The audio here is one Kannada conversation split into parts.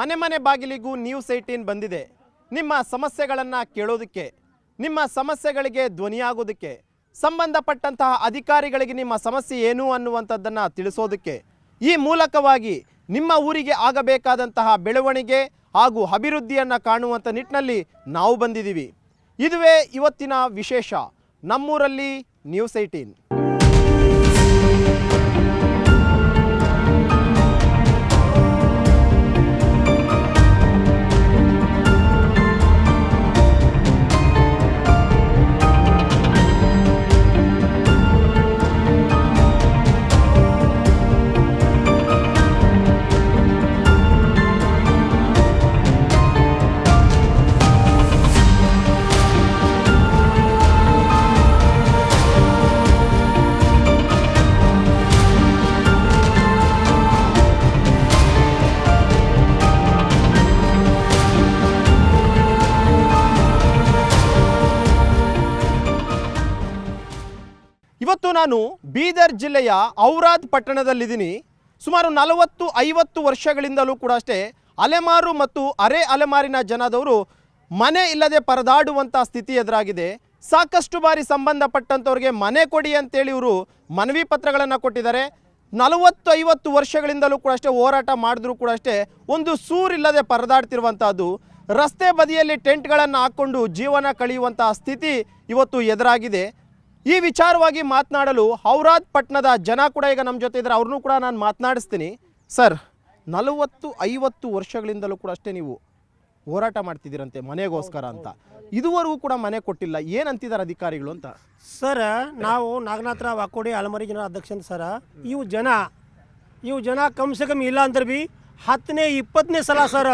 ಮನೆ ಮನೆ ಬಾಗಿಲಿಗೂ ನ್ಯೂಸ್ ಏಯ್ಟೀನ್ ಬಂದಿದೆ. ನಿಮ್ಮ ಸಮಸ್ಯೆಗಳನ್ನು ಕೇಳೋದಕ್ಕೆ, ನಿಮ್ಮ ಸಮಸ್ಯೆಗಳಿಗೆ ಧ್ವನಿಯಾಗೋದಕ್ಕೆ, ಸಂಬಂಧಪಟ್ಟಂತಹ ಅಧಿಕಾರಿಗಳಿಗೆ ನಿಮ್ಮ ಸಮಸ್ಯೆ ಏನು ಅನ್ನುವಂಥದ್ದನ್ನು ತಿಳಿಸೋದಕ್ಕೆ, ಈ ಮೂಲಕವಾಗಿ ನಿಮ್ಮ ಊರಿಗೆ ಆಗಬೇಕಾದಂತಹ ಬೆಳವಣಿಗೆ ಹಾಗೂ ಅಭಿವೃದ್ಧಿಯನ್ನು ಕಾಣುವಂಥ ನಿಟ್ಟಿನಲ್ಲಿ ನಾವು ಬಂದಿದ್ದೀವಿ. ಇದುವೇ ಇವತ್ತಿನ ವಿಶೇಷ ನಮ್ಮೂರಲ್ಲಿ ನ್ಯೂಸ್ ಏಯ್ಟೀನ್ ನಾನು ಬೀದರ್ ಜಿಲ್ಲೆಯ ಔರಾದ್ ಪಟ್ಟಣದಲ್ಲಿದ್ದೀನಿ. ಸುಮಾರು ನಲವತ್ತು, ಐವತ್ತು ವರ್ಷಗಳಿಂದಲೂ ಕೂಡ ಅಷ್ಟೇ ಅಲೆಮಾರು ಮತ್ತು ಅರೆ ಅಲೆಮಾರಿನ ಜನದವರು ಮನೆ ಇಲ್ಲದೆ ಪರದಾಡುವಂಥ ಸ್ಥಿತಿ ಎದುರಾಗಿದೆ. ಸಾಕಷ್ಟು ಬಾರಿ ಸಂಬಂಧಪಟ್ಟಂಥವ್ರಿಗೆ ಮನೆ ಕೊಡಿ ಅಂತೇಳಿ ಇವರು ಮನವಿ ಪತ್ರಗಳನ್ನು ಕೊಟ್ಟಿದ್ದಾರೆ. ನಲವತ್ತು, ಐವತ್ತು ವರ್ಷಗಳಿಂದಲೂ ಕೂಡ ಅಷ್ಟೇ ಹೋರಾಟ ಮಾಡಿದ್ರು ಕೂಡ ಅಷ್ಟೇ ಒಂದು ಸೂರಿಲ್ಲದೆ ಪರದಾಡ್ತಿರುವಂಥದ್ದು. ರಸ್ತೆ ಬದಿಯಲ್ಲಿ ಟೆಂಟ್ಗಳನ್ನು ಹಾಕ್ಕೊಂಡು ಜೀವನ ಕಳೆಯುವಂತಹ ಸ್ಥಿತಿ ಇವತ್ತು ಎದುರಾಗಿದೆ. ಈ ವಿಚಾರವಾಗಿ ಮಾತನಾಡಲು ಔರಾದ್ ಪಟ್ಟಣದ ಜನ ಕೂಡ ಈಗ ನಮ್ಮ ಜೊತೆ ಇದ್ದಾರೆ. ಅವ್ರನ್ನೂ ಕೂಡ ನಾನು ಮಾತನಾಡಿಸ್ತೀನಿ. ಸರ್, ನಲವತ್ತು, ಐವತ್ತು ವರ್ಷಗಳಿಂದಲೂ ಕೂಡ ಅಷ್ಟೇ ನೀವು ಹೋರಾಟ ಮಾಡ್ತಿದ್ದೀರಂತೆ ಮನೆಗೋಸ್ಕರ ಅಂತ. ಇದುವರೆಗೂ ಕೂಡ ಮನೆ ಕೊಟ್ಟಿಲ್ಲ. ಏನಂತಿದ್ದಾರೆ ಅಧಿಕಾರಿಗಳು ಅಂತ? ಸರ್, ನಾವು ನಾಗನಾಥರ ವಾಕೋಡಿ ಅಲಮರಿ ಜನ ಅಧ್ಯಕ್ಷ ಅಂತ ಸರ. ಇವು ಜನ ಇವು ಜನ ಕಮ್ ಸೆ ಇಲ್ಲ ಅಂದ್ರೆ ಬಿ. ಹತ್ತನೇ, ಇಪ್ಪತ್ತನೇ ಸಲ ಸರ್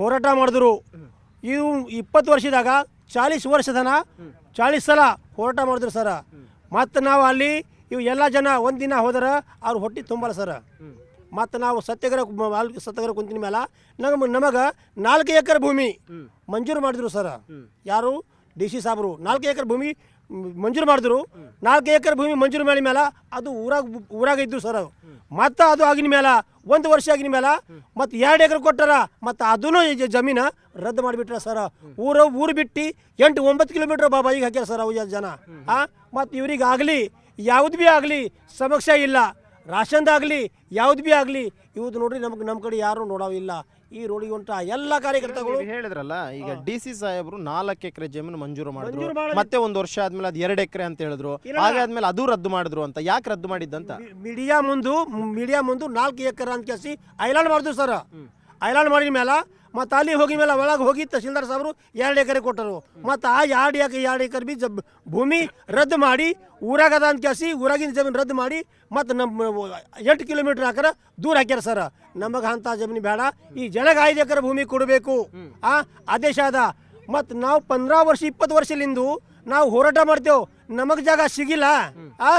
ಹೋರಾಟ ಮಾಡಿದ್ರು. ಇವು ಇಪ್ಪತ್ತು ವರ್ಷದಾಗ, ಚಾಲೀಸ್ ವರ್ಷದನ ಚಾಳೀಸ್ ಸಲ ಹೋರಾಟ ಮಾಡಿದ್ರು ಸರ. ಮತ್ತು ನಾವು ಅಲ್ಲಿ ಇವು ಎಲ್ಲ ಜನ ಒಂದಿನ ಹೋದ್ರೆ ಅವ್ರು ಹೊಟ್ಟೆ ತುಂಬಲ್ಲ ಸರ. ಮತ್ತು ನಾವು ಸತ್ಯಾಗ್ರಹ ಅಲ್ಲಿ ಸತ್ಯಾಗ್ರಹ ಕುಂತಿನ ಮೇಲೆ ನಮಗೆ ನಮಗೆ ನಾಲ್ಕು ಎಕರೆ ಭೂಮಿ ಮಂಜೂರು ಮಾಡಿದ್ರು ಸರ್. ಯಾರು? ಡಿ ಸಿ ಸಾಬ್ರು. ನಾಲ್ಕು ಎಕರೆ ಭೂಮಿ ಮಂಜೂರು ಮಾಡಿದ್ರು. ನಾಲ್ಕು ಎಕರೆ ಭೂಮಿ ಮಂಜೂರು ಮಾಡಿದ ಮೇಲೆ ಅದು ಊರಾಗ ಊರಾಗ ಇದ್ದು ಸರ್ ಮತ್ತೆ ಅದು ಆಗಿನ ಮೇಲೆ, ಒಂದು ವರ್ಷ ಆಗಿನ ಮೇಲೆ, ಮತ್ತು ಎರಡು ಎಕರೆ ಕೊಟ್ಟಾರ, ಮತ್ತು ಅದನ್ನು ಜಮೀನು ರದ್ದು ಮಾಡಿಬಿಟ್ರ ಸರ್. ಊರ, ಊರು ಬಿಟ್ಟು ಎಂಟು, ಒಂಬತ್ತು ಕಿಲೋಮೀಟ್ರ್ ಈಗ ಹಾಕ್ಯಾರ ಸರ್ ಅವು ಜನ. ಆ, ಮತ್ತು ಇವ್ರಿಗೆ ಆಗಲಿ ಯಾವ್ದು ಭೀ ಆಗಲಿ ಸಮಸ್ಯೆ ಇಲ್ಲ. ರಾಷನ್ದಾಗಲಿ, ಯಾವ್ದು ಭೀ ಆಗಲಿ, ಇವ್ದು ನೋಡ್ರಿ ನಮ್ಗೆ ನಮ್ಮ ಕಡೆ ಯಾರು ನೋಡೋವಿಲ್ಲ ಈ ರೋಡಿಗೆ ಹೊಂಟ ಎಲ್ಲ ಕಾರ್ಯಕರ್ತಗಳು. ನೀವು ಹೇಳಿದ್ರಲ್ಲ ಈಗ ಡಿ ಸಿ ಸಾಹೇಬರು ನಾಲ್ಕು ಎಕರೆ ಜಮೀನು ಮಂಜೂರು ಮಾಡಿದ್ರು. ಮಂಜೂರು ಮಾಡಿದ್ರು. ಮತ್ತೆ ಒಂದು ವರ್ಷ ಆದ್ಮೇಲೆ ಅದು ಎರಡು ಎಕರೆ ಅಂತ ಹೇಳಿದ್ರು. ಇಲ್ಲ. ಹಾಗಾದ್ಮೇಲೆ ಅದು ರದ್ದು ಮಾಡಿದ್ರು ಅಂತ. ಯಾಕೆ ರದ್ದು ಮಾಡಿದ್ದಂತ? ಮೀಡಿಯಾ ಮುಂದು ಮೀಡಿಯಾ ಮುಂದು ನಾಲ್ಕು ಎಕರೆ ಅಂತ ಕೇಸಿ ಐಲ್ಯಾಂಡ್ ಮಾಡಿದ್ರು ಸರ್. ಐಲ್ಯಾಂಡ್ ಮಾಡಿದ ಮೇಲೆ ಮತ್ತು ಅಲ್ಲಿ ಹೋಗಿ ಮೇಲೆ ಒಳಗೆ ಹೋಗಿ ತಹಸೀಲ್ದಾರ್ ಸಾಹೇಬರು ಎರಡು ಎಕರೆ ಕೊಟ್ಟರು. ಮತ್ತು ಆ ಎರಡು ಎಕರೆ ಎರಡು ಎಕರೆ ಬಿ, ಭೂಮಿ ರದ್ದು ಮಾಡಿ ಊರಾಗದ ಅಂತ ಕೇಳಿಸಿ ಊರಾಗಿನ ಜಮೀನು ರದ್ದು ಮಾಡಿ ಮತ್ತು ನಮ್ಮ ಎಂಟು ಕಿಲೋಮೀಟ್ರ್ ಹಾಕರ ದೂರ ಹಾಕ್ಯಾರ ಸರ್. ನಮಗೆ ಅಂಥ ಜಮೀನು ಬೇಡ. ಈ ಜನಗೆ ಐದು ಎಕರೆ ಭೂಮಿ ಕೊಡಬೇಕು. ಆ ಆದೇಶ ಅದ. ಮತ್ತು ನಾವು ಪಂದ್ರ ವರ್ಷ, ಇಪ್ಪತ್ತು ವರ್ಷಲಿಂದು ನಾವು ಹೋರಾಟ ಮಾಡ್ತೇವೆ. ನಮಗೆ ಜಾಗ ಸಿಗಿಲ್ಲ. ಆ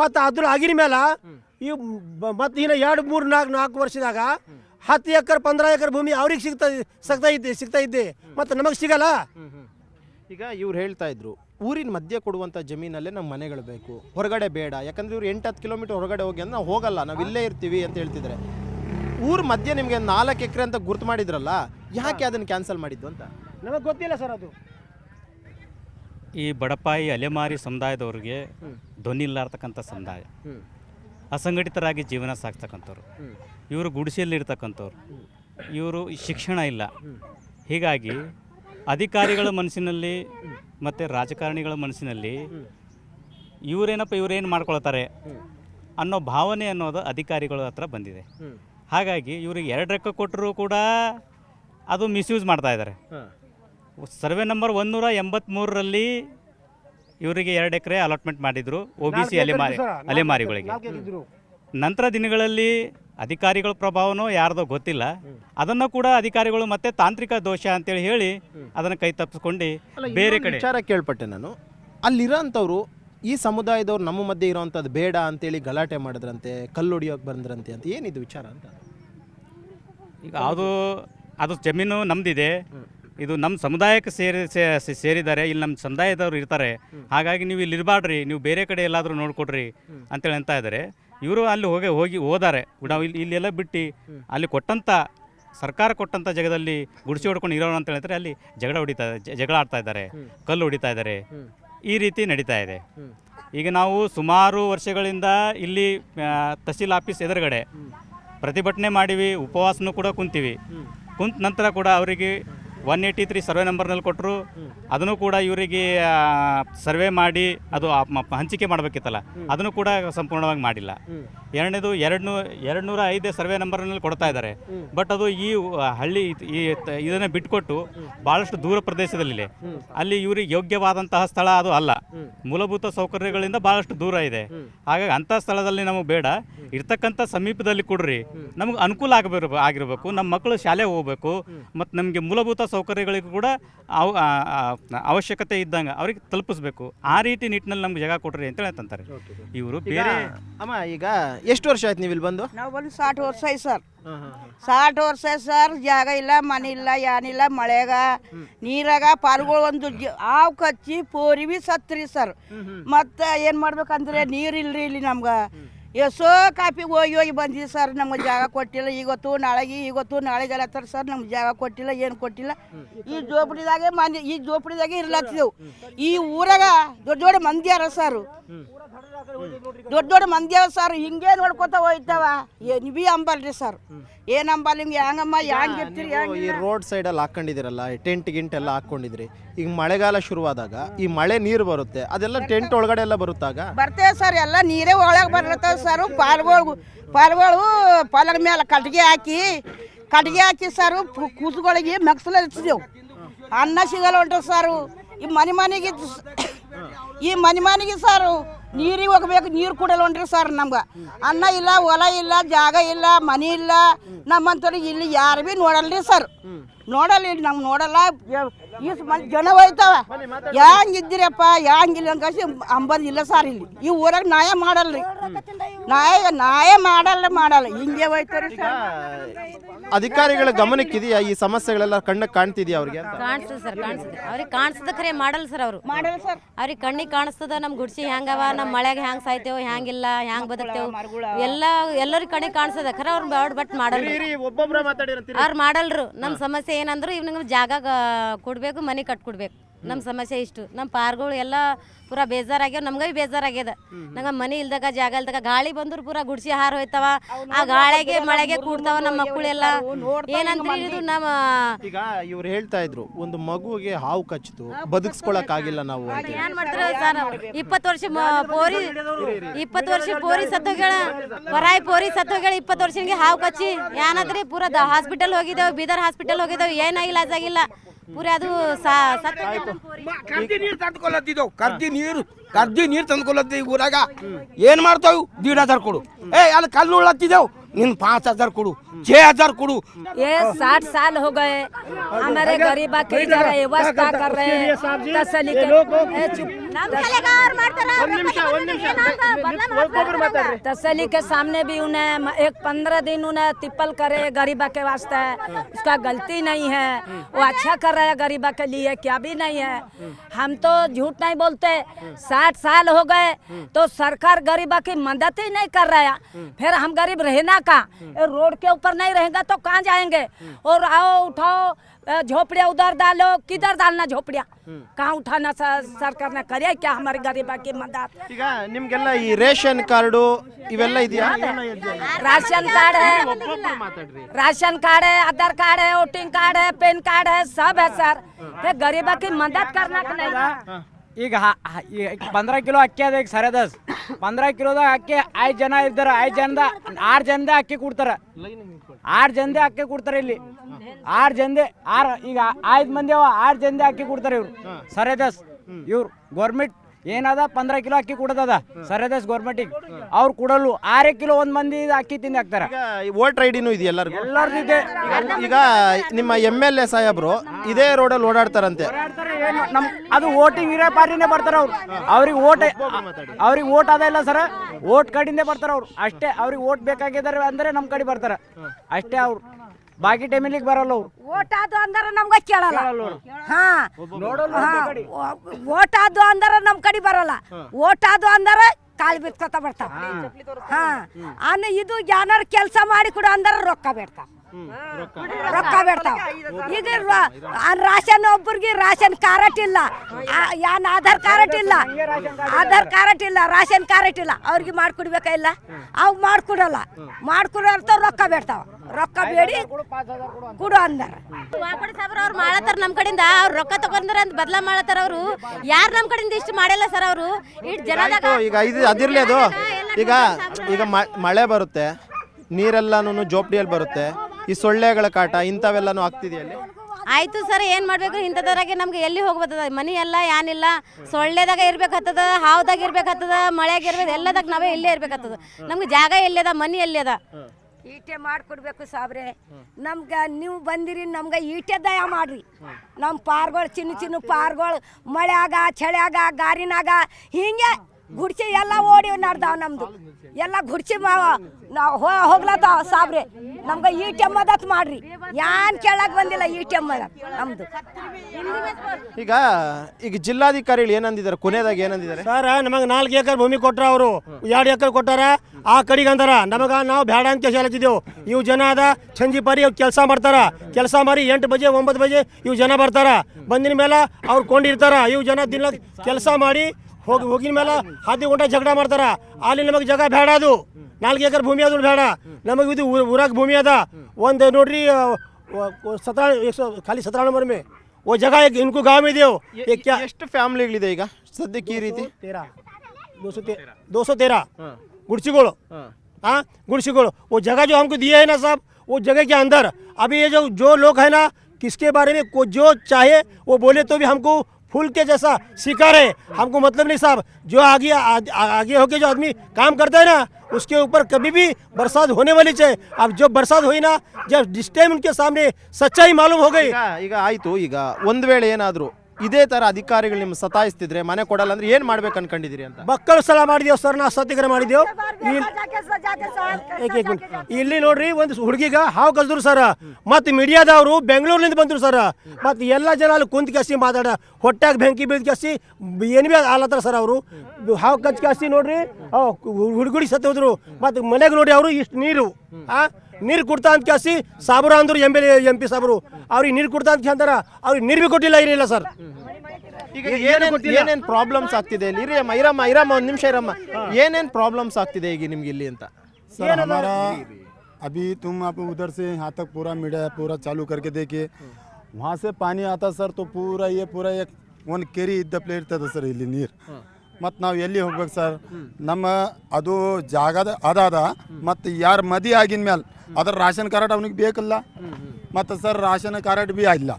ಮತ್ತು ಅದ್ರ ಆಗಿನ ಮೇಲೆ ಈ ಮತ್ತು ಇನ್ನು ಎರಡು, ಮೂರು ನಾಲ್ಕು ನಾಲ್ಕು ವರ್ಷದಾಗ ಹತ್ತು ಎಕರೆ ಪಂದ್ರ ಎಕರೆ ಭೂಮಿ ಅವ್ರಿಗೆ ಸಿಗ್ತಾ ಸಿಗ್ತಾ ಇದ್ದೆ ಸಿಗ್ತಾ ಇದ್ದೆ ಮತ್ತು ನಮಗೆ ಸಿಗಲ್ಲ? ಈಗ ಇವ್ರು ಹೇಳ್ತಾ ಇದ್ರು ಊರಿನ ಮಧ್ಯೆ ಕೊಡುವಂಥ ಜಮೀನಲ್ಲೇ ನಮ್ಮ ಮನೆಗಳು ಬೇಕು. ಹೊರಗಡೆ ಬೇಡ. ಯಾಕಂದ್ರೆ ಇವ್ರು ಎಂಟು ಹತ್ತು ಕಿಲೋಮೀಟರ್ ಹೊರಗಡೆ ಹೋಗಿ ಅಂದ್ರೆ ನಾವು ಹೋಗಲ್ಲ. ನಾವು ಇಲ್ಲೇ ಇರ್ತೀವಿ ಅಂತ ಹೇಳ್ತಿದ್ರೆ. ಊರ್ ಮಧ್ಯೆ ನಿಮಗೆ ನಾಲ್ಕು ಎಕರೆ ಅಂತ ಗುರ್ತು ಮಾಡಿದ್ರಲ್ಲ ಯಾಕೆ ಅದನ್ನು ಕ್ಯಾನ್ಸಲ್ ಮಾಡಿದ್ದು ಅಂತ? ನಮಗೆ ಗೊತ್ತಿಲ್ಲ ಸರ್ ಅದು. ಈ ಬಡಪಾಯಿ ಅಲೆಮಾರಿ ಸಮುದಾಯದವ್ರಿಗೆ ಧ್ವನಿ ಇಲ್ಲಾರ್ತಕ್ಕಂಥ ಸಮುದಾಯ. ಅಸಂಘಟಿತರಾಗಿ ಜೀವನ ಸಾಗ್ತಕ್ಕಂಥವ್ರು. ಇವರು ಗುಡಿಸೆಯಲ್ಲಿರ್ತಕ್ಕಂಥವ್ರು. ಇವರು ಶಿಕ್ಷಣ ಇಲ್ಲ. ಹೀಗಾಗಿ ಅಧಿಕಾರಿಗಳ ಮನಸ್ಸಿನಲ್ಲಿ ಮತ್ತು ರಾಜಕಾರಣಿಗಳ ಮನಸ್ಸಿನಲ್ಲಿ ಇವರೇನಪ್ಪ ಇವರೇನು ಮಾಡ್ಕೊಳ್ತಾರೆ ಅನ್ನೋ ಭಾವನೆ ಅನ್ನೋದು ಅಧಿಕಾರಿಗಳ ಹತ್ರ ಬಂದಿದೆ. ಹಾಗಾಗಿ ಇವ್ರಿಗೆ ಎರಡು ರೆಕ್ಕ ಕೊಟ್ಟರೂ ಕೂಡ ಅದು ಮಿಸ್ಯೂಸ್ ಮಾಡ್ತಾ ಇದ್ದಾರೆ. ಸರ್ವೆ ನಂಬರ್ ಒಂದೂರ ಎಂಬತ್ತ್ಮೂರರಲ್ಲಿ ಇವರಿಗೆ ಎರಡು ಎಕರೆ ಅಲಾಟ್ಮೆಂಟ್ ಮಾಡಿದ್ರು ಒ ಬಿ ಸಿ ಅಲೆಮಾರಿ ಅಲೆಮಾರಿಗಳಿಗೆ ನಂತರ ದಿನಗಳಲ್ಲಿ ಅಧಿಕಾರಿಗಳ ಪ್ರಭಾವನೋ ಯಾರ್ದೋ ಗೊತ್ತಿಲ್ಲ. ಅದನ್ನು ಕೂಡ ಅಧಿಕಾರಿಗಳು ಮತ್ತೆ ತಾಂತ್ರಿಕ ದೋಷ ಅಂತೇಳಿ ಹೇಳಿ ಅದನ್ನು ಕೈ ತಪ್ಪಿಸ್ಕೊಂಡು ಬೇರೆ ಕಡೆ ವಿಚಾರ ಕೇಳ್ಪಟ್ಟೆ ನಾನು. ಅಲ್ಲಿರೋಂಥವ್ರು ಈ ಸಮುದಾಯದವ್ರು ನಮ್ಮ ಮಧ್ಯೆ ಇರೋವಂಥದ್ದು ಬೇಡ ಅಂತೇಳಿ ಗಲಾಟೆ ಮಾಡಿದ್ರಂತೆ ಕಲ್ಲು ಹೊಡಿಯೋಕೆ ಬಂದ್ರಂತೆ ಅಂತ ಏನಿದು ವಿಚಾರ ಅಂತ? ಈಗ ಅದು ಅದು ಜಮೀನು ನಮ್ದಿದೆ. ಇದು ನಮ್ಮ ಸಮುದಾಯಕ್ಕೆ ಸೇರಿ ಸೇರಿದ್ದಾರೆ. ಇಲ್ಲಿ ನಮ್ಮ ಸಮುದಾಯದವ್ರು ಇರ್ತಾರೆ. ಹಾಗಾಗಿ ನೀವು ಇಲ್ಲಿ ಇರಬಾಡ್ರಿ. ನೀವು ಬೇರೆ ಕಡೆ ಎಲ್ಲಾದರೂ ನೋಡ್ಕೊಡ್ರಿ ಅಂತೇಳಿ ಅಂತ ಇದ್ದಾರೆ ಇವರು ಅಲ್ಲಿ ಹೋಗಿ ಹೋಗಿ ಹೋದಾರೆ ನಾವು ಇಲ್ಲಿ, ಇಲ್ಲೆಲ್ಲ ಬಿಟ್ಟು ಅಲ್ಲಿ ಕೊಟ್ಟಂಥ ಸರ್ಕಾರ ಕೊಟ್ಟಂಥ ಜಾಗದಲ್ಲಿ ಗುಡಿಸಿ ಹೊಡ್ಕೊಂಡು ಇರೋರು ಅಂತ ಹೇಳಿದ್ರೆ ಅಲ್ಲಿ ಜಗಳ ಹೊಡಿತಾ ಜಗಳ ಆಡ್ತಾ ಇದ್ದಾರೆ. ಕಲ್ಲು ಹೊಡಿತಾ ಇದ್ದಾರೆ. ಈ ರೀತಿ ನಡೀತಾ ಇದೆ. ಈಗ ನಾವು ಸುಮಾರು ವರ್ಷಗಳಿಂದ ಇಲ್ಲಿ ತಹಸೀಲ್ ಆಫೀಸ್ ಎದುರುಗಡೆ ಪ್ರತಿಭಟನೆ ಮಾಡಿವಿ, ಉಪವಾಸನೂ ಕೂಡ ಕುಂತೀವಿ. ಕುಂತ ನಂತರ ಕೂಡ ಅವರಿಗೆ ಒನ್ ಏಯ್ಟಿ ತ್ರೀ ಸರ್ವೆ ನಂಬರ್ನಲ್ಲಿ ಕೊಟ್ಟರು. ಅದನ್ನು ಕೂಡ ಇವರಿಗೆ ಸರ್ವೆ ಮಾಡಿ, ಅದು ಹಂಚಿಕೆ ಮಾಡಬೇಕಿತ್ತಲ್ಲ, ಅದನ್ನು ಕೂಡ ಸಂಪೂರ್ಣವಾಗಿ ಮಾಡಿಲ್ಲ. ಎರಡನೇದು ಎರಡು ನೂ ಎರಡು ನೂರ ಐದೇ ಸರ್ವೆ ನಂಬರ್ನಲ್ಲಿ ಕೊಡ್ತಾ ಇದ್ದಾರೆ. ಬಟ್ ಅದು ಈ ಹಳ್ಳಿ, ಈ, ಇದನ್ನು ಬಿಟ್ಕೊಟ್ಟು ಭಾಳಷ್ಟು ದೂರ ಪ್ರದೇಶದಲ್ಲಿದೆ. ಅಲ್ಲಿ ಇವರಿಗೆ ಯೋಗ್ಯವಾದಂತಹ ಸ್ಥಳ ಅದು ಅಲ್ಲ. ಮೂಲಭೂತ ಸೌಕರ್ಯಗಳಿಂದ ಭಾಳಷ್ಟು ದೂರ ಇದೆ. ಹಾಗಾಗಿ ಅಂಥ ಸ್ಥಳದಲ್ಲಿ ನಮಗೆ ಬೇಡ. ಇರ್ತಕ್ಕಂಥ ಸಮೀಪದಲ್ಲಿ ಕೊಡ್ರಿ. ನಮಗೆ ಅನುಕೂಲ ಆಗಬೇಕು ಆಗಿರಬೇಕು. ನಮ್ಮ ಮಕ್ಕಳು ಶಾಲೆ ಹೋಗಬೇಕು. ಮತ್ತು ನಮಗೆ ಮೂಲಭೂತ ಸೌಕರ್ಯಗಳಿಗೂ ಕೂಡ ಅವ ಅವಶ್ಯಕತೆ ಇದ್ದಂಗೆ ಅವ್ರಿಗೆ ತಲುಪಿಸ್ಬೇಕು. ಆ ರೀತಿ ನಿಟ್ಟಿನಲ್ಲಿ ನಮ್ಗೆ ಜಾಗ ಕೊಡ್ರಿ ಅಂತ ಹೇಳ್ತಂತಾರೆ ಇವರು ಬೇರೆ ಅಮ್ಮ ಈಗ ಎಷ್ಟು ವರ್ಷ ಆಯ್ತು ನೀವು ಇಲ್ಲಿ ಬಂದು? ನಾವು ಬಂದು ಸಾಟ್ ವರ್ಷ ಆಯ್ತು ಸರ್. ಸಾಟ್ ವರ್ಷ ಸರ್. ಜಾಗ ಇಲ್ಲ ಮನೆ ಇಲ್ಲ ಏನಿಲ್ಲ ಮಳೆಗ ನೀರಾಗ ಪಾಲ್ಗಳು ಒಂದು ಜ- ಹಾವು ಕಚ್ಚಿ ಪೋರಿವಿ ಸತ್ರಿ ಸರ್. ಮತ್ತೆ ಏನು ಮಾಡ್ಬೇಕಂದ್ರೆ ನೀರಿಲ್ರಿ ಇಲ್ರಿ ಇಲ್ಲಿ ನಮ್ಗೆ. ಎಷ್ಟೋ ಕಾಪಿ ಹೋಗಿ ಹೋಗಿ ಬಂದಿದ್ದೀವಿ ಸರ್ ನಮ್ಗೆ ಜಾಗ ಕೊಟ್ಟಿಲ್ಲ. ಇವತ್ತು ನಾಳೆಗೆ ಇವತ್ತು ನಾಳೆಗೆ ಅಲ್ಲತ್ತಾರ ಸರ್ ನಮ್ಗೆ ಜಾಗ ಕೊಟ್ಟಿಲ್ಲ ಏನು ಕೊಟ್ಟಿಲ್ಲ. ಈ ಜೋಪಡಿದಾಗೆ ಮನೆ ಈ ಜೋಪಡಿದಾಗೆ ಇರ್ಲತ್ತಿದೆವು ಈ ಊರಾಗ ದೊಡ್ಡ ದೊಡ್ಡ ಮಂದಿ ಅರ ಸರ್? ದೊಡ್ಡ ದೊಡ್ಡ ಮಂದಿ ಅವ ಸರ್? ಹಿಂಗೆ ನೋಡ್ಕೊತ ಹೋಯ್ತಾವ. ಏನು ಬಿ ಅಂಬಲ್ರಿ ಸರ್. ಏನ್ ಅಂಬಲ್ ನಿಮ್ಗೆ ಹೆಂಗಮ್ಮ ಹೆಂಗ್ ಇರ್ತೀರಿ ಈ ರೋಡ್ ಸೈಡಲ್ಲಿ ಹಾಕೊಂಡಿದಿರಲ್ಲ ಟೆಂಟ್ ಗಿಂಟ್ ಎಲ್ಲ ಹಾಕೊಂಡಿದ್ರಿ. ಈಗ ಮಳೆಗಾಲ ಶುರುವಾದಾಗ ಈ ಮಳೆ ನೀರು ಬರುತ್ತೆ ಅದೆಲ್ಲ ಟೆಂಟ್ ಒಳಗಡೆ ಎಲ್ಲ ಬರುತ್ತಾಗ? ಬರ್ತೇವೆ ಸರ್ ಎಲ್ಲ ನೀರೇ ಒಳಗೆ ಬರ್ಲತ್ತವ ಸರ್ ಪಾಲ್ಗಳು ಪಾಲ್ಗಳು ಪಾಲರ ಮೇಲೆ ಕಟ್ಗೆ ಹಾಕಿ ಕಟ್ಗೆ ಹಾಕಿ ಸರ್ ಕೂಸುಗಳಿಗೆ ಮೆಕ್ಸಲ ಹಚ್ಚಿದೆವು ಅನ್ನ ಸಿಗಲ್ಲ ಹೊಂಟ ಸಾರು ಈ ಮನೆ ಮನೆಗೆ ಈ ಮನೆ ಮನೆಗೆ ಸಾರು ನೀರಿಗೆ ಹೋಗ್ಬೇಕು ನೀರು ಕುಡಲ್ಲ ಹೊಂಟ್ರಿ ಸರ್ ನಮ್ಗೆ ಅನ್ನ ಇಲ್ಲ ಹೊಲ ಇಲ್ಲ ಜಾಗ ಇಲ್ಲ ಮನೆ ಇಲ್ಲ ನಮ್ಮಂತವ್ರಿಗೆ ಇಲ್ಲಿ ಯಾರು ಭೀ ನೋಡಲ್ರಿ ಸರ್ ನೋಡಲ್ಲ ಇಲ್ಲಿ ನಮ್ಗೆ ನೋಡಲ್ಲ ಈ ಮಂದಿ ಜನ ಹೋಯ್ತಾವ. ಹೆಂಗಿದ್ದೀರಪ್ಪ ಇದ್ದೀರಪ್ಪ ಹ್ಯಾಂಗಿಲ್ಲ ಅಂಕಸಿ ಅಂಬದ್ ಇಲ್ಲ ಸರ್ ಇಲ್ಲಿ. ಈ ಊರಾಗ ನಾಯ ಮಾಡಲ್ರಿ. ನಾಯ ನಾಯ ಮಾಡಲ್ಲ ಮಾಡಲ್ಲ. ಹಿಂಗೆ ಹೋಯ್ತಾರ ಸರ್. ಅಧಿಕಾರಿಗಳ ಗಮನಕ್ಕಿದೆಯಾ ಈ ಸಮಸ್ಯೆಗಳೆಲ್ಲ ಕಣ್ಣ ಕಾಣ್ತಿದ್ಯಾ ಅವ್ರಿಗೆ ಕಾಣಿಸ್ತದೆ ಸರ್ ಕಾಣಿಸ್ತದೆ ಅವ್ರಿಗೆ ಕಾಣಿಸ್ತದ ಖರೆ ಮಾಡಲ್ಲ ಸರ್ ಅವರು. ಮಾಡಲ್ಲ ಸರ್. ಅವ್ರಿಗೆ ಕಣ್ಣಿಗೆ ಕಾಣಿಸ್ತದ ನಮ್ಮ ಗುಡ್ಸಿ ಹೆಂಗವ ನಮ್ಮ ಮಳೆಗೆ ಹೆಂಗ್ ಸಾಯ್ತೇವೆ ಹ್ಯಾಂಗಿಲ್ಲ ಹೆಂಗ್ ಬದುಕ್ತೇವೆ. ಎಲ್ಲ ಎಲ್ಲರಿಗೆ ಕಣ್ಣಿಗೆ ಕಾಣಿಸ್ತದ ಖರೆ ಅವ್ರು ಬಾಡ್ ಬಟ್ ಮಾಡಲ್ರಿ. ಅವ್ರು ಮಾಡಲ್ರು. ನಮ್ಮ ಸಮಸ್ಯೆ ಏನಂದ್ರು ಇವ್ನಿಗೆ ಜಾಗ ಕೊಡಬೇಕು ಮನೆ ಕಟ್ಕೊಡ್ಬೇಕು. ನಮ್ಮ ಸಮಸ್ಯೆ ಇಷ್ಟು. ನಮ್ಮ ಪಾರ್ಗಳು ಎಲ್ಲ ಪೂರಾ ಬೇಜಾರಾಗ್ಯಾವ ನಮ್ಗೆ ಬಿ ಬೇಜಾರಾಗ್ಯದ. ನಂಗೆ ಮನೆ ಇಲ್ದಾಗ ಜಾಗ ಇಲ್ದಾಗ ಗಾಳಿ ಬಂದ್ರು ಪೂರಾ ಗುಡ್ಸಿ ಹಾರ ಹೋಯ್ತಾವ. ಆ ಗಾಳಿಗೆ ಮಳೆಗೆ ಕೂಡ್ತಾವ ನಮ್ಮ ಮಕ್ಕಳೆಲ್ಲ ಏನಂತ ಇದು ನಮ್ಮ ಈಗ ಇವ್ರು ಹೇಳ್ತಾ ಇದ್ರು ಒಂದು ಮಗುಗೆ ಹಾವು ಕಚ್ಚಿತು ಬದುಕಿಸ್ಕೊಳಕ್ ಆಗಿಲ್ಲ ನಾವು ಏನ್ ಮಾಡ್ತಾರ ಸರ್? ಇಪ್ಪತ್ತು ವರ್ಷ ಮ- ಪೋರಿ ಇಪ್ಪತ್ತು ವರ್ಷ ಪೋರಿ ಸತ್ತೋಗ್ಯಾಳ. ಪರಾಯಿ ಪೋರಿ ಸತ್ತೋಗ್ಯಾಳ ಇಪ್ಪತ್ತು ವರ್ಷನಿಗೆ ಹಾವು ಕಚ್ಚಿ. ಏನಾದ್ರಿ ಪೂರ ಹಾಸ್ಪಿಟಲ್ ಹೋಗಿದ್ದೇವೆ ಬೀದರ್ ಹಾಸ್ಪಿಟಲ್ ಹೋಗಿದ್ದೇವೆ ಏನ ಇಲಾಜ್ ಆಗಿಲ್ಲ ಪೂರ ಅದು ಸಾ ಸತ್ತೋಗ್ಯಾಳ. ಕರ್ದಿ ನೀರು ತಂದ್ಕೊಳತ್ತಿದ್ದವು ಕರ್ದಿ ನೀರು ಕರ್ದಿ ನೀರು ತಂದ್ಕೊಳತ್ತಿ ಈ ಊರಾಗ ಏನ್ ಮಾಡ್ತಾವು ದೀಡ್ ಹಜಾರ್ ಕೊಡು ಏ ಅಲ್ಲಿ ಕಲ್ಲು ಉಳತ್ತಿದ್ದೆವು ನಿನ್ ಪಾಂಚ್ ಹಜಾರ್ ಕೊಡು ಛೇ ಹಜಾರ್ ಕೊಡು ये साठ साल हो गए हमारे गरीबा की इधर व्यवस्था कर रहे हैं तसली के ए, चुप तसली के सामने भी उन्हें एक पंद्रह दिन उन्हें तिप्पल करे गरीबा के वास्ते। उसका गलती नहीं है। वो अच्छा कर रहे हैं गरीबा के लिए क्या भी नहीं है। हम तो झूठ नहीं बोलते। साठ साल हो गए तो सरकार गरीबा की मदद ही नहीं कर रहा है। फिर हम गरीब रहना का? रोड के ऊपर नहीं रहेगा तो कहाँ जाएँगे? और आओ उठाओ झोपड़िया उधर डालो किधर डालना झोपड़िया कहाँ उठाना स- सरकार ने करे क्या हमारे गरीबा की मदद ಈಗ ನಿಮ್ಗೆಲ್ಲ ಈ ರೇಷನ್ ಕಾರ್ಡು ಇವೆಲ್ಲ ಇದೆಯಾ राशन कार्ड है राशन कार्ड है आधार कार्ड है वोटिंग कार्ड है पैन कार्ड है सब है सर फिर गरीबा की मदद करना का नहीं ಈಗ ಪಂದ್ರ ಕಿಲೋ ಅಕ್ಕಿ ಅದ ಈಗ ಸರದಸ್ ಪಂದ್ರ ಕಿಲೋದಾಗ ಅಕ್ಕಿ ಐದು ಜನ ಇದ್ದಾರ ಐದು ಜನದ ಆರು ಜನದ ಅಕ್ಕಿ ಕೊಡ್ತಾರ ಆರು ಜನದೇ ಅಕ್ಕಿ ಕೊಡ್ತಾರೆ ಇಲ್ಲಿ ಆರು ಜನದೇ ಆರ್ ಈಗ ಐದು ಮಂದಿ ಅವ ಆರು ಜನದೇ ಅಕ್ಕಿ ಕೊಡ್ತಾರೆ ಇವ್ರು. ಸರದಸ್. ಇವ್ರು ಗೌರ್ಮೆಂಟ್ ಏನದ ಪಂದ್ರ ಕಿಲೋ ಅಕ್ಕಿ ಕೊಡೋದದ. ಸರದಸ್ ಗೌರ್ಮೆಂಟಿಗೆ ಅವ್ರು ಕೊಡಲು ಆರೇ ಕಿಲೋ ಒಂದ್ ಮಂದಿ ಅಕ್ಕಿ ತಿಂದು ಹಾಕ್ತಾರೆ. ವೋಟರ್ ಐಡಿನೂ ಇದೆ ಎಲ್ಲರಿಗೂ? ಇದೆ. ಈಗ ನಿಮ್ಮ ಎಂ ಎಲ್ ಎ ಸಾಹೇಬ್ರು ಇದೇ ರೋಡಲ್ಲಿ ಓಡಾಡ್ತಾರಂತೆ. ಓಡಾಡ್ತಾರೆ ಏನು ನಮ್ ಅದು ವೋಟಿಂಗ್ ಇರೋ ಪಾರ್ಟಿನೇ ಬರ್ತಾರ ಅವ್ರು. ಅವ್ರಿಗೆ ಓಟ್ ಅವ್ರಿಗೆ ಓಟ್ ಅದ ಇಲ್ಲ ಸರ್. ಓಟ್ ಕಡಿಂದೇ ಬರ್ತಾರ ಅವ್ರು. ಅಷ್ಟೇ ಅವ್ರಿಗೆ ಓಟ್ ಬೇಕಾಗಿದ್ದಾರೆ ಅಂದ್ರೆ ನಮ್ಮ ಕಡೆ ಬರ್ತಾರ. ಅಷ್ಟೇ ಅವ್ರು. ಬಾಕಿ ಟೈಮಿಗೆ ಬರಲ್ಲ ಅವ್ರು. ಓಟ್ ಆದ್ ಅಂದ್ರೆ ನಮ್ಗೆ ಕೇಳಲ್ಲ. ಹಾ. ಓಟ್ ಆದ್ ಅಂದ್ರೆ ನಮ್ ಕಡೆ ಬರಲ್ಲ. ಓಟ್ ಆದ್ ಅಂದ್ರೆ ಕಾಲ್ ಬಿತ್ಕೊತ ಬರ್ತಾವ. ಹಾ. ಅನ್ನ ಇದು ಏನಾರ ಕೆಲಸ ಮಾಡಿ ಕೊಡು ಅಂದ್ರೆ ರೊಕ್ಕ ಬೇಡ್ತಾವ. ರೊಕ್ಕ. ಬೇಡ್ತಾವ. ಈಗ ರಾಷನ್ ಒಬ್ಬರಿಗೆ ರಾಷನ್ ಕಾರಟ್ ಇಲ್ಲ. ಆ- ಯಾನ್ ಆಧಾರ್ ಕಾರ್ಡ್ ಇಲ್ಲ ಆಧಾರ್ ಕಾರ್ಡ್ ಇಲ್ಲ ರಾಷನ್ ಕಾರಟ್ ಇಲ್ಲ. ಅವ್ರಿಗೆ ಮಾಡ್ಕೊಡ್ಬೇಕ ಇಲ್ಲ? ಅವ್ ಮಾಡ್ಕೊಡಲ್ಲ. ಮಾಡ್ಕೊಡಲ್ತ ರೊಕ್ಕ ಬೇಡ್ತಾವ. ರೊಕ್ಕ ಬೇಡಿ ಕೊಡು ಅಂದಾರ. ವಾಪಡ್ ಸಾಬ್ರ ಅವ್ರು ಮಾಡತ್ತಾರ ನಮ್ ಕಡೆಯಿಂದ ಅವ್ರು ರೊಕ್ಕ ತಗೊಂಡ್ರ ಅಂತ ಬದಲಾ ಮಾಡತ್ತಾರ ಅವರು. ಯಾರು ನಮ್ ಕಡೆಯಿಂದ ಇಷ್ಟು ಮಾಡಿಲ್ಲ ಸರ್ ಅವರು? ಇಷ್ಟು ಜನ ಈಗ ಇದು ಅದಿರ್ಲಿ ಅದು. ಈಗ ಈಗ ಮಳೆ ಬರುತ್ತೆ. ನೀರೆಲ್ಲಾನು ಜೋಪಡಿಯಲ್ಲಿ ಬರುತ್ತೆ. ಈ ಸೊಳ್ಳೆಗಳ ಕಾಟ ಇಂಥವೆಲ್ಲನೂ ಆಗ್ತಿದೆಯಲ್ಲಿ ಆಯ್ತು ಸರ್ ಏನ್ ಮಾಡ್ಬೇಕು? ಇಂಥದ್ರಾಗೆ ನಮ್ಗೆ ಎಲ್ಲಿ ಹೋಗ್ಬೋದ ಮನಿ ಎಲ್ಲ ಏನಿಲ್ಲ ಸೊಳ್ಳೆದಾಗ ಇರ್ಬೇಕಾಗ್ತದ ಹಾವ್ದಾಗ ಇರ್ಬೇಕಾಗ್ತದ ಮಳೆಯಾಗ ಇರ್ಬೇಕು ಎಲ್ಲದಾಗ ನಾವೇ ಇಲ್ಲೇ ಇರ್ಬೇಕಾಗ್ತದ. ನಮ್ಗೆ ಜಾಗ ಎಲ್ಲಿದ? ಮನಿ ಎಲ್ಲಿದ? ಈಟೆ ಮಾಡ್ಕೊಡ್ಬೇಕು ಸಾಬ್ರೆ. ನಮ್ಗೆ ನೀವು ಬಂದಿರಿ ನಮ್ಗೆ ಈಟೆ ದಯ ಮಾಡ್ರಿ. ನಮ್ಮ ಪಾರ್ಗಳು ಚಿನ್ನ ಚಿನ್ನ ಪಾರ್ಗಳು ಮಳೆಯಾಗ ಚಳ್ಯಾಗ ಗಾರಿನಾಗ ಹಿಂಗೆ ಗುಡ್ಸಿ ಎಲ್ಲ ಓಡಿ ನಡ್ದಾವ ನಮ್ದು. ಎಲ್ಲ ಗುಡ್ಸಿ ಮಾವ ನಾವು ಹೋಗ್ಲತ್ತಾವ ಸಾಬ್ರೆ. ನಮ್ಗೆ ಈಟೆ ಮದತ್ ಮಾಡ್ರಿ. ಯಾನ್ ಕೇಳಕ್ ಬಂದಿಲ್ಲ ಈಟೆ ಮದತ್ ನಮ್ದು. ಈಗ ಈಗ ಜಿಲ್ಲಾಧಿಕಾರಿಗಳು ಏನಂದಿದ್ದಾರೆ? ಕೊನೆದಾಗ ಏನಂದಿದ್ದಾರೆ? ಸರ್ ನಮಗೆ ನಾಲ್ಕು ಎಕರೆ ಭೂಮಿ ಕೊಟ್ರ ಅವರು. ಎರಡು ಎಕರೆ ಕೊಟ್ಟಾರ ಆ ಕಡೆಗೆ ಅಂದಾರ ನಮಗ ನಾವು ಬೇಡ ಅಂತ ಹೇಳತ್ತಿದ್ದೆವು ಇವು ಜನ ಅದ ಸಂಜೆ ಪರಿ ಕೆಲಸ ಮಾಡ್ತಾರ. ಕೆಲಸ ಮಾಡಿ ಎಂಟು ಬಜೆ ಒಂಬತ್ತು ಬಜೆ ಇವು ಜನ ಬರ್ತಾರ. ಬಂದಿನ ಮೇಲೆ ಅವ್ರು ಕೊಂಡಿರ್ತಾರ. ಇವು ಜನ ದಿನ ಕೆಲಸ ಮಾಡಿ ಹೋಗಿ ಹೋಗಿನ ಮೇಲೆ ಹತ್ತು ಗಂಟೆ ಜಗಳ ಮಾಡ್ತಾರ ಅಲ್ಲಿ ನಮಗೆ ಜಾಗ ಬೇಡ ಅದು ನಾಲ್ಕು ಎಕರೆ ಭೂಮಿ ಅದು ಬೇಡ ನಮಗೆ ಇದು ಊ- ಊರಾಗ ಭೂಮಿ ಅದ ಒಂದು ನೋಡ್ರಿ ಸತ್ರ ಖಾಲಿ ಸತ್ರ ನಂಬರ್ ಮೇ ಓ ಜಗ एक इनको गांव में दियो ये क्या ಎಷ್ಟು ಫ್ಯಾಮಿಲಿಗಳಿದೆ ಈಗ ಸದ್ಯಕ್ಕೆ ಈ ರೀತಿ तेरह दो सौ दो सौ तेरह गुड़सीगोड़ हाँ गुड़सीगोड़ वो जगह जो हमको दिए है ना साहब वो जगह के अंदर अभी ये जो जो लोग है ना किसके बारे में को जो चाहे वो बोले तो भी हमको फूल के जैसा शिकार है हमको मतलब नहीं साहब जो आगे आ, आगे होके जो आदमी काम करता है ना उसके ऊपर कभी भी बरसात होने वाली चाहिए अब जब बरसात हुई ना जब जिस टाइम उनके सामने सच्चाई मालूम हो गई ಈಗ ಈಗ ಆಯ್ತು ಈಗ ಒಂದ್ ವೇಳೆ ಏನಾದ್ರು ಇದೇ ತರ ಅಧಿಕಾರಿಗಳು ನಿಮ್ಮ ಸತಾಯಿಸ್ತಿದ್ರೆ ಮನೆ ಕೊಡಲ್ಲ ಅಂದ್ರೆ ಏನ್ ಮಾಡ್ಬೇಕು ಅನ್ಕೊಂಡಿದ್ದೀರಿ ಅಂತ? ಮಕ್ಕಳು ಸಲ ಮಾಡಿದೆವು ಸರ್ ನಾ ಸತ್ಯಾಗ್ರಹ ಮಾಡಿದೆವು ಇಲ್ಲಿ ನೋಡ್ರಿ ಒಂದು ಹುಡುಗಿಗ ಹಾವು ಕಲ್ದ್ರು ಸರ್. ಮತ್ತೆ ಮೀಡಿಯಾದವರು ಬೆಂಗಳೂರಿನಿಂದ ಬಂದ್ರು ಸರ್. ಮತ್ತೆ ಎಲ್ಲ ಜನ ಅಲ್ಲಿ ಕುಂತ್ ಕಸಿ ಮಾತಾಡ ಹೊಟ್ಯಾಗ ಬೆಂಕಿ ಬೀದ್ ಕಸಿ ಏನು ಬಿ ಆಲತ್ತಾರ ಸರ್ ಅವರು. ಹಾವು ಕಚ್ ಕಸಿ ನೋಡ್ರಿ ಹುಡುಗುಡಿ ಸತ್ತು ಹೋದ್ರು ಮತ್ತೆ ಮನೆಗೆ ನೋಡ್ರಿ ಅವರು ಇಷ್ಟು ನೀರು ಆ? ನೀರು ಕೊಡ್ತಾ ಅಂತ ಕೇಸಿ ಸಾಬ್ರ ಅಂದ್ರು ಎಂ ಎಲ್ ಎಂ ಪಿ ಸಾಬ್ರು ಅವ್ರಿಗೆ ನೀರು ಕೊಡ್ತಾ ಅಂತ ಅಂತಾರ ಅವ್ರಿಗೆ ನೀರು ಬಿ ಕೊಟ್ಟಿಲ್ಲ ಏನಿಲ್ಲ ಸರ್ ಈಗ ಏನೇನ್ ಏನೇನ್ ಪ್ರಾಬ್ಲಮ್ಸ್ ಆಗ್ತಿದೆ ಇಲ್ಲಿ ಇರಮ್ಮ ಇರಮ್ಮ ಇರಮ್ಮ ಒಂದ್ ನಿಮಿಷ ಇರಮ್ಮ ಏನೇನ್ ಪ್ರಾಬ್ಲಮ್ಸ್ ಆಗ್ತಿದೆ ಈಗ ನಿಮ್ಗೆ ಇಲ್ಲಿ ಅಂತ सर हमारा अभी तुम आप उधर से यहाँ तक पूरा मीडिया पूरा चालू करके देखिए वहाँ से पानी आता सर तो पूरा ये पूरा एक ಒಂದು ಕೆರಿ ಇದ್ದ ಪ್ಲೇ ಇರ್ತದೆ ಸರ್ ಇಲ್ಲಿ ನೀರು ಮತ್ತು ನಾವು ಎಲ್ಲಿ ಹೋಗ್ಬೇಕು ಸರ್? ನಮ್ಮ ಅದು ಜಾಗದ ಅದಾದ ಮತ್ತು ಯಾರು ಮದಿ ಆಗಿನ ಮೇಲೆ ಅದ್ರ ರಾಷನ್ ಕಾರ್ಡ್ ಅವನಿಗೆ ಬೇಕಲ್ಲ. ಮತ್ತು ಸರ್ ರಾಷನ್ ಕಾರ್ಡ್ ಭೀ ಇಲ್ಲ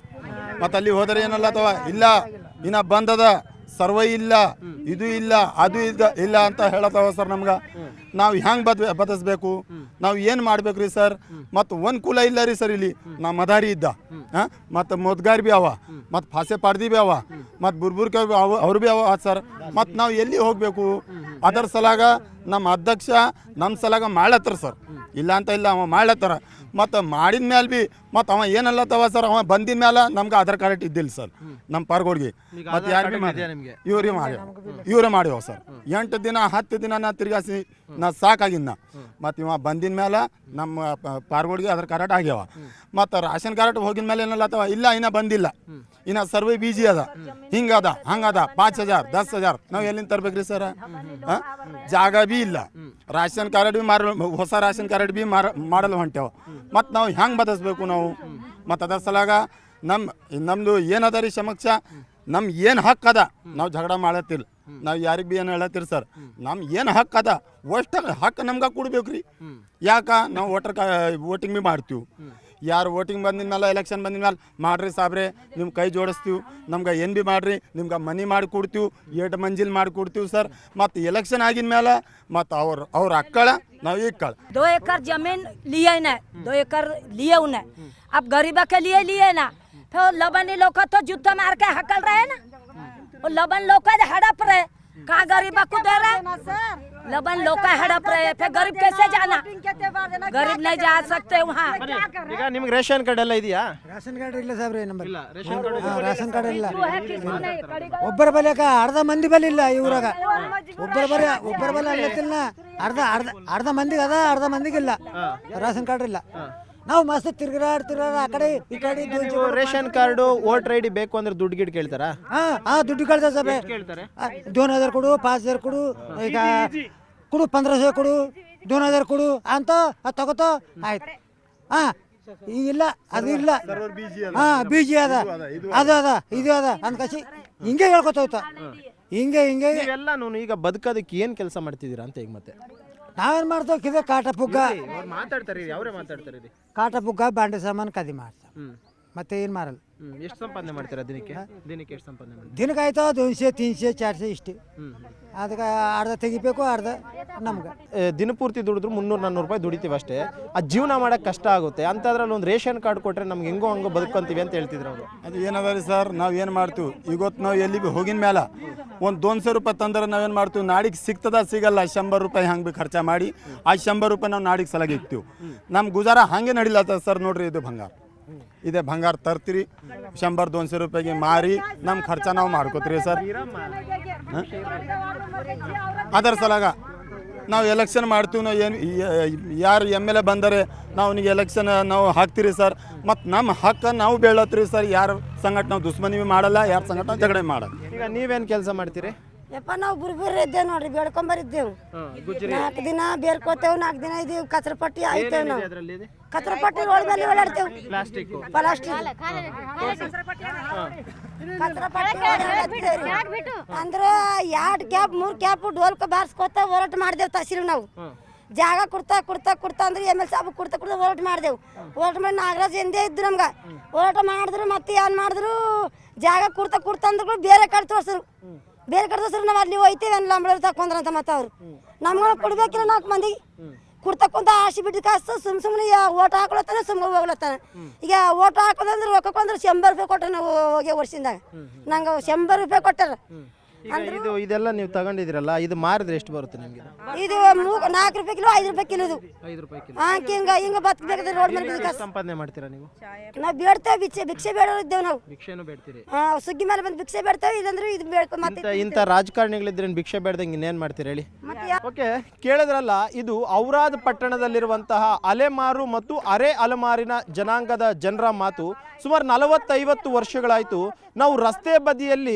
ಮತ್ತು ಅಲ್ಲಿ ಹೋದರೆ ಏನಲ್ಲ ಅಥವಾ ಇಲ್ಲ ಇನ್ನ ಬಂದದ. ಸರ್ವೈ ಇಲ್ಲ, ಇದು ಇಲ್ಲ, ಅದು ಇದ ಇಲ್ಲ ಅಂತ ಹೇಳತ್ತವ ಸರ್ ನಮ್ಗೆ. ನಾವು ಹೆಂಗೆ ಬದ್ ಬದಸ್ಬೇಕು ನಾವು ಏನು ಮಾಡ್ಬೇಕು ರೀ ಸರ್? ಮತ್ತು ಒಂದು ಕುಲ ಇಲ್ಲ ರೀ ಸರ್ ಇಲ್ಲಿ. ನಾ ಮದಾರಿ ಇದ್ದ. ಹಾಂ? ಮತ್ತು ಮೊದ್ಗಾರ್ ಬಿ ಅವ. ಮತ್ತು ಫಾಸೆ ಪಾಡ್ದಿ ಬಿ ಅವ. ಮತ್ತು ಬುರ್ಬುರ್ಕ ಅವ, ಅವ್ರು ಬಿ ಅವ ಸರ್. ಮತ್ತು ನಾವು ಎಲ್ಲಿ ಹೋಗಬೇಕು? ಅದರ ಸಲಾಗ ನಮ್ಮ ಅಧ್ಯಕ್ಷ ನಮ್ಮ ಸಲಾಗ ಮಾಡ್ಲತ್ತಾರ ಸರ್. ಇಲ್ಲ ಅಂತ ಇಲ್ಲ ಅವ ಮಾಡ್ಲತ್ತಾರ. ಮತ್ತು ಮಾಡಿದ ಮೇಲೆ ಭೀ ಮತ್ತು ಅವ ಏನಲ್ಲತ್ತವ ಸರ್ ಅವ ಬಂದಿದ ಮೇಲೆ ನಮ್ಗೆ ಆಧಾರ್ ಕಾರ್ಡ್ ಇದ್ದಿಲ್ಲ ಸರ್ ನಮ್ಮ ಪಾರ್ಗೋಡ್ಗೆ. ಮತ್ತು ಯಾರು ಭೀ ಮಾಡಿ ಇವ್ರಿಗೆ ಮಾಡಿ ಇವರೇ ಮಾಡ್ಯವ ಸರ್. ಎಂಟು ದಿನ ಹತ್ತು ದಿನ ನಾ ತಿರ್ಗಾಸಿ ನಾ ಸಾಕಾಗಿನ ಮತ್ತು ಇವ ಬಂದಿನ ಮೇಲೆ ನಮ್ಮ ಪಾರ್ಗೋಡ್ಗೆ ಆಧಾರ್ ಕಾರ್ಡ್ ಆಗ್ಯಾವ. ಮತ್ತು ರಾಷನ್ ಕಾರ್ಡ್ ಹೋಗಿದ ಮೇಲೆ ಏನಲ್ಲತ್ತವ ಇಲ್ಲ ಇನ್ನ ಬಂದಿಲ್ಲ. ಇನ್ನ ಸರ್ವೆ ಬಿಜಿ ಅದ. ಹಿಂಗದ ಹಂಗದ ಪಾಂಚ್ ಹಜಾರ್ ದಸ್ ಹಜಾರ್. ನಾವು ಎಲ್ಲಿಂದ ತರ್ಬೇಕ್ರಿ ಸರ್? ಜಾಗ ಬಿ ಇಲ್ಲ. ರಾಷನ್ ಕಾರ್ಡ್ ಬಿ ಮಾರ ಹೊಸ ರಾಷನ್ ಕಾರ್ಡ್ ಬಿ ಮಾರ, ಮಾಡಲು ಹೊಂಟೇವ. ಮತ್ತು ನಾವು ಹೆಂಗೆ ಬದಸ್ಬೇಕು ನಾವು? ಮತ್ತು ಅದರ ಸಲಾಗ ನಮ್ಮ ನಮ್ಮದು ಏನದ ರೀ ಸಮಕ್ಷ? ನಮ್ ಏನು ಹಕ್ಕು ಅದ? ನಾವು ಜಗಳ ಮಾಡತ್ತಿಲ್ಲ. ನಾವು ಯಾರಿಗೆ ಬಿ ಏನು ಹೇಳತ್ತೀರಿ ಸರ್? ನಮ್ ಏನು ಹಕ್ಕು ಅದ? ಅಷ್ಟು ಹಕ್ಕು ನಮ್ಗೆ ಕೊಡ್ಬೇಕ್ರಿ. ಯಾಕ? ನಾವು ವೋಟರ್ ಕಾ, ವೋಟಿಂಗ್ ಬಿ ಮಾಡ್ತೀವಿ. ಯಾರು ವೋಟಿಂಗ್ ಬಂದಿದ ಮೇಲೆ ಎಲೆಕ್ಷನ್ ಬಂದಿದ ಮೇಲೆ ಮಾಡ್ರಿ ಸಾಬ್ರೆ ನಿಮ್ಮ ಕೈ ಜೋಡಿಸ್ತೀವಿ ನಮ್ಗೆ ಏನು ಬಿ ಮಾಡ್ರಿ ನಿಮ್ಗೆ ಮನಿ ಮಾಡಿ ಕೊಡ್ತೀವಿ ಏಟ್ ಮಂಜಿಲ್ ಮಾಡಿ ಕೊಡ್ತೀವಿ ಸರ್ ಮತ್ತು ಎಲೆಕ್ಷನ್ ಆಗಿದ ಮೇಲೆ ಮತ್ತು ಅವ್ರ ಅವ್ರ ಅಕ್ಕಳ ನಾವು ಇಕ್ಕಳ दो एकड़ जमीन लिए न दो एकड़ लिए उन्हें अब गरीबा के लिए लिए ना फिर लबनी लोग तो जूता मार के हकल रहे ना वो लबन लोग का हड़प रहे कहा गरीबा को दे रहे लबन लोग का हड़प रहे फिर गरीब कैसे जाना गरीब नहीं जा सकते वहाँ ಈಗ ನಿಮ್ಗೆ ರೇಷನ್ ಕಾರ್ಡ್ ಎಲ್ಲ ಇದೆಯಾ ರೇಷನ್ ಕಾರ್ಡ್ ಇಲ್ಲ ಸಾಬ್ರಿ ನಮ್ಮಲ್ಲಿ ಇಲ್ಲ ರೇಷನ್ ಕಾರ್ಡ್ ಹಾ, ರೇಷನ್ ಕಾರ್ಡ್ ಇಲ್ಲ ಒಬ್ಬರ ಬಲಿಯಾಕ ಅರ್ಧ ಮಂದಿ ಬಲಿ ಇಲ್ಲ ಈ ಊರಾಗ ಒಬ್ಬರ ಬಲಿ ಒಬ್ಬರ ಬಲಿ ಅಲ್ಲತ್ತಿಲ್ಲ ಅರ್ಧ ಅರ್ಧ ಅರ್ಧ ಮಂದಿಗೆ ಅದ ಅರ್ಧ ಮಂದಿಗೆ ಇಲ್ಲ ರೇಷನ್ ಕಾರ್ಡ್ ಇಲ್ಲ ನಾವು ಮಸ್ತ್ ತಿರ್ಗಾಡ್ ಆ ಕಡೆ ಈ ಕಡೆ ration card voter I D ಬೇಕು ಅಂದ್ರೆ ದುಡ್ಡು ಗಿಡ್ ಕೇಳ್ತಾರ? ಹಾ ದುಡ್ಡು ಕಳ್ದ ಸಭೆ. ದೋನ್ ಹಜಾರ್ ಕೊಡು ಪಾಂಚ್ ಹಜಾರ್ ಕೊಡು ಈಗ ಕೊಡು ಪಂದ್ರ ಸೌ ಕೊಡು ದೋನ್ ಹಜಾರ್ ಕೊಡು ಅಂತ ಅದ್ ತಗೋತೋ ಆಯ್ತು. ಹಾ ಇಲ್ಲ ಅದು ಇಲ್ಲ. ಹಾ ಬೀಜಿ ಅದ. ಅದು ಅದ. ಇದು ಅದ ಅಂತ ಕಸಿ ಹಿಂಗೆ ಹೇಳ್ಕೊತ ಹೋಯ್ತ ಹಿಂಗೆ ಹಿಂಗೆ. ಎಲ್ಲ ನಾನು ಈಗ ಬದುಕೋದಕ್ಕೆ ಏನು ಕೆಲಸ ಮಾಡ್ತಿದ್ದೀರಾ ಅಂತ ಈಗ ಮತ್ತೆ? ನಾವೇನು ಮಾಡ್ತೇವೆ? ಕಾಟ ಪುಗ್ಗ ಮಾತಾಡ್ತಾರೆ ಕಾಟ ಪುಗ್ಗ ಬಾಂಡೆ ಸಾಮಾನು ಕದಿ ಮಾಡ್ತಾವೆ. ಹ್ಮ್. ಮತ್ತೆ ಏನು ಮಾರಲ್ಲ. ಎಷ್ಟು ಸಂಪಾದನೆ ಮಾಡ್ತೀರಾ ದಿನಕ್ಕೆ? ದಿನಕ್ಕೆ ಎಷ್ಟು ಸಂಪಾದನೆ ಮಾಡ್ತೀರಾ? ದಿನಕ್ಕೆ ಆಯ್ತಾವ ದೋನ್ಶೆ ತಿನ್ಸೆ ಚಾರ್ಸೆ ಇಷ್ಟು. ಅದಕ್ಕೆ ಅರ್ಧ ತೆಗಿಬೇಕು ಅರ್ಧ ನಮ್ಗೆ. ದಿನ ದಿನಪೂರ್ತಿ ದುಡಿದ್ರು ಮುನ್ನೂರು ನಾನ್ನೂರು ರೂಪಾಯಿ ದುಡಿತೀವಿ ಅಷ್ಟೇ. ಆ ಜೀವನ ಮಾಡಕ್ಕೆ ಕಷ್ಟ ಆಗುತ್ತೆ. ಅಂಥದ್ರಲ್ಲಿ ಒಂದು ರೇಷನ್ ಕಾರ್ಡ್ ಕೊಟ್ರೆ ನಮ್ಗೆ ಹೆಂಗೋ ಹಂಗೋ ಬದುಕೊಂತೀವಿ ಅಂತ ಹೇಳ್ತಿದ್ರು ಅವರು. ಅದು ಏನದ ರೀ ಸರ್ ನಾವು ಏನು ಮಾಡ್ತೀವಿ? ಇವತ್ತು ನಾವು ಎಲ್ಲಿ ಬಿ ಹೋಗಿನ ಮೇಲೆ ಒಂದು ದೊನ್ಸೆ ರೂಪಾಯಿ ತಂದ್ರೆ ನಾವೇನು ಮಾಡ್ತೀವಿ? ನಾಡಿಗೆ ಸಿಗ್ತದ ಸಿಗಲ್ಲ? ಶಂಬರ್ ರೂಪಾಯಿ ಹಂಗೆ ಭೀ ಖರ್ಚು ಮಾಡಿ ಆ ಶಂಬರ್ ರೂಪಾಯಿ ನಾವು ನಾಡಿಗೆ ಸಲಾಗಿ ಇಕ್ತೀವಿ. ನಮ್ಮ ಗುಜಾರ ಹಾಗೆ ನಡಿಲತ್ತ ಸರ್ ನೋಡ್ರಿ ಇದು ಬಂಗಾರ. ಇದೇ ಬಂಗಾರ ತರ್ತೀರಿ, ಶಂಬರ್ ದೊನ್ಸೆ ರೂಪಾಯಿಗೆ ಮಾರಿ ನಮ್ಮ ಖರ್ಚ ನಾವು ಮಾಡ್ಕೋತೀರಿ ಸರ್? ಅದರ ಸಲಾಗ ನಾವು ಎಲೆಕ್ಷನ್ ಮಾಡ್ತೀವಿ ನಾವು ಏನು ಯಾರು ಎಂ ಎಲ್ ಎ ಬಂದರೆ ನಾವು ಅವನಿಗೆ ಎಲೆಕ್ಷನ್ ನಾವು ಹಾಕ್ತೀರಿ ಸರ್. ಮತ್ತು ನಮ್ಮ ಹಕ್ಕ ನಾವು ಬೇಳತ್ರಿ ಸರ್. ಯಾರ ಸಂಘಟನೆ, ನಾವು ದುಶ್ಮನಿ ಮಾಡಲ್ಲ, ಯಾರ ಸಂಗಟ ಜಗಡೆ ಮಾಡಲ್ಲ. ಈಗ ನೀವೇನು ಕೆಲಸ ಮಾಡ್ತೀರಿ? ಯಪ್ಪ ನಾವು ಬುರ್ಬುರ್ ಇದ್ದೇವೆ ನೋಡ್ರಿ ಬೇಡ್ಕೊಂಬರಿದ್ದೇವು ನಾಲ್ಕು ದಿನ ಬೇರ್ಕೋತೇವ್ ನಾಲ್ಕು ದಿನ ಇದೀವಿ ಕಚ್ರ ಪಟ್ಟಿ ಆಯ್ತೇವ್ ನಾವು. ಅದರಲ್ಲಿ ಕಚ್ರ ಪಟ್ಟಿ ರೋಡ್ ಮೇಲೆ ಓಡಾಡ್ತೇವ್ ಪ್ಲಾಸ್ಟಿಕ್. ಅಂದ್ರ ಎರಡ್ ಕ್ಯಾಪ್ ಮೂರ್ ಕ್ಯಾಪ್ ಡೋಲ್ಕ ಬಾರ್ಸ್ಕೊತ ಹೋರಾಟ ಮಾಡ್ದೇವ್ ತಹಸೀಲ್ ನಾವು. ಜಾಗ ಕೊಡ್ತಾ ಕೊಡ್ತಾ ಕೊಡ್ತಾ ಅಂದ್ರೆ ಎಂ ಎಲ್ ಸಾಬ್ ಕೊಡ್ತಾ ಕೊಡ್ತಾ ಹೋರಾಟ ಮಾಡ್ದೇವು. ಹೋರಾಟ ಮಾಡಿ ನಾಗರಾಜ್ ಎಂದೇ ಇದ್ದು ನಮ್ಗೆ. ಹೋರಾಟ ಮಾಡಿದ್ರು ಮತ್ತೆ ಏನ್ ಮಾಡಿದ್ರು ಜಾಗ ಕೊಡ್ತಾ ಕೊಡ್ತಾ ಅಂದ್ರೆ ಬೇರೆ ಕಡೆ ತೋರ್ಸರು. ಬೇರೆ ಕಡೆ ತೋರಿಸ್ರು ನಾವು ಅಲ್ಲಿ ಹೋಯ್ತೇವೆ ಅಲ್ಲ ಅಂಬಳವ್ರು ತಕೊಂಡ್ರಂತ ಮತ್ತೆ ಅವ್ರು. ನಮ್ಗಳ ಕೊಡ್ಬೇಕಿಲ್ಲ ನಾಲ್ಕು ಮಂದಿ. ಕುಡ್ತಕ್ಕಂತ ಆಸಿ ಬಿಟ್ಟು ಕಾಸು ಸುಮ್ ಸುಮ್ಮನೆ ಓಟ್ ಹಾಕೊಳತ್ತಾನೆ ಸುಮ್ಮನೆ ಹೋಗ್ಲತ್ತಾನೆ. ಈಗ ಓಟ್ ಹಾಕೋದಂದ್ರೆ ರೊಕ್ಕಕ್ಕಂದ್ರೆ ಶಂಬರ್ ರೂಪಾಯಿ ಕೊಟ್ಟರೆ ನಾವು ಹೋಗಿ ವರ್ಷದಿಂದ ನಂಗೆ ಶಂಬರ್ ರೂಪಾಯಿ ಕೊಟ್ಟಾರ. ಈಗ ಇದು ಇದೆಲ್ಲ ನೀವು ತಗೊಂಡಿದ್ದೀರಲ್ಲ ಇದು ಮಾರಿದ್ರೆ ಎಷ್ಟು ಬರುತ್ತೆ ನಿಮಗೆ ಇದು? ಮೂಗ್ ನಾಲ್ಕು ರೂಪಾಯಿ ಕಿಲೋ ಐದು ರೂಪಾಯಿ ಕಿಲೋ ಇದು ಐದು ರೂಪಾಯಿ ಕಿಲೋ. ಹಾಕಿ ಹಿಂಗ ಹಿಂಗ ಬದುಕಬೇಕಾದ್ರೆ ರೋಡ್ ಮೇಲೆ ಸಂಪಾದನೆ ಮಾಡ್ತೀರಾ ನೀವು? ನಾವು ಬೇಡ್ತೇವೆ ಭಿಕ್ಷೆ ಭಿಕ್ಷೆ ಬೇಡೋರು ಇದ್ದೇವೆ ನಾವು. ಭಿಕ್ಷೆನೂ ಬೇಡ್ತೀರಿ. ಆ, ಸುಗ್ಗಿ ಮೇಲೆ ಬಂದು ಭಿಕ್ಷೆ ಬೇಡ್ತೇವೆ ಇದಂದ್ರೆ ಇದು ಬೇಡ್ಕೊ ಮತ್ತೆ ಇಂಥ ಇಂಥ ರಾಜಕಾರಣಿಗಳಿದ್ರೆ ಭಿಕ್ಷೆ ಬೇಡ್ದಂಗೆ ಇನ್ನೇನು ಮಾಡ್ತೀರಿ ಹೇಳಿ? ಮತ್ತೆ ಯಾ- ಓಕೆ ಕೇಳಿದ್ರಲ್ಲ ಇದು ಔರಾದ್ ಪಟ್ಟಣದಲ್ಲಿರುವಂತಹ ಅಲೆಮಾರು ಮತ್ತು ಅರೆ ಅಲೆಮಾರಿನ ಜನಾಂಗದ ಜನರ ಮಾತು ಸುಮಾರು ನಲವತ್ತೈವತ್ತು ವರ್ಷಗಳಾಯಿತು. ನಾವು ರಸ್ತೆ ಬದಿಯಲ್ಲಿ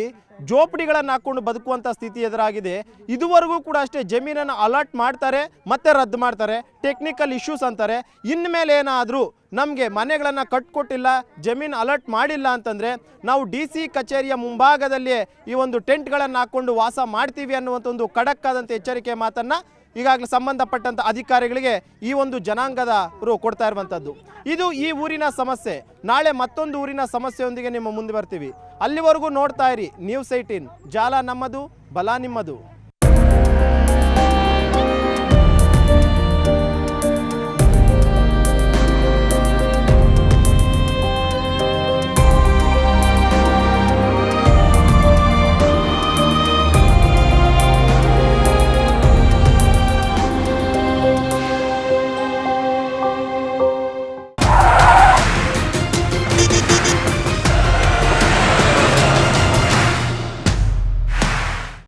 ಜೋಪಡಿಗಳನ್ನು ಹಾಕ್ಕೊಂಡು ಬದುಕುವಂಥ ಸ್ಥಿತಿ ಎದುರಾಗಿದೆ. ಇದುವರೆಗೂ ಕೂಡ ಅಷ್ಟೇ ಜಮೀನನ್ನು ಅಲರ್ಟ್ ಮಾಡ್ತಾರೆ, ಮತ್ತೆ ರದ್ದು ಮಾಡ್ತಾರೆ ಟೆಕ್ನಿಕಲ್ ಇಶ್ಯೂಸ್ ಅಂತಾರೆ. ಇನ್ಮೇಲೆ ಏನಾದರೂ ನಮಗೆ ಮನೆಗಳನ್ನು ಕಟ್ಕೊಟ್ಟಿಲ್ಲ, ಜಮೀನು ಅಲರ್ಟ್ ಮಾಡಿಲ್ಲ ಅಂತಂದರೆ ನಾವು ಡಿ ಸಿ ಕಚೇರಿಯ ಮುಂಭಾಗದಲ್ಲಿಯೇ ಈ ಒಂದು ಟೆಂಟ್ಗಳನ್ನು ಹಾಕ್ಕೊಂಡು ವಾಸ ಮಾಡ್ತೀವಿ ಅನ್ನುವಂಥ ಒಂದು ಖಡಕ್ಕಾದಂಥ ಎಚ್ಚರಿಕೆ ಮಾತನ್ನು ಈಗಾಗಲೇ ಸಂಬಂಧಪಟ್ಟಂಥ ಅಧಿಕಾರಿಗಳಿಗೆ ಈ ಒಂದು ಜನಾಂಗದವರು ಕೊಡ್ತಾ ಇರುವಂಥದ್ದು ಇದು ಈ ಊರಿನ ಸಮಸ್ಯೆ. ನಾಳೆ ಮತ್ತೊಂದು ಊರಿನ ಸಮಸ್ಯೆಯೊಂದಿಗೆ ನಿಮ್ಮ ಮುಂದೆ ಬರ್ತೀವಿ. ಅಲ್ಲಿವರೆಗೂ ನೋಡ್ತಾ ಇರಿ. ನ್ಯೂಸ್ ಏಯ್ಟೀನ್ ಜಾಲ ನಮ್ಮದು, ಬಲ ನಿಮ್ಮದು.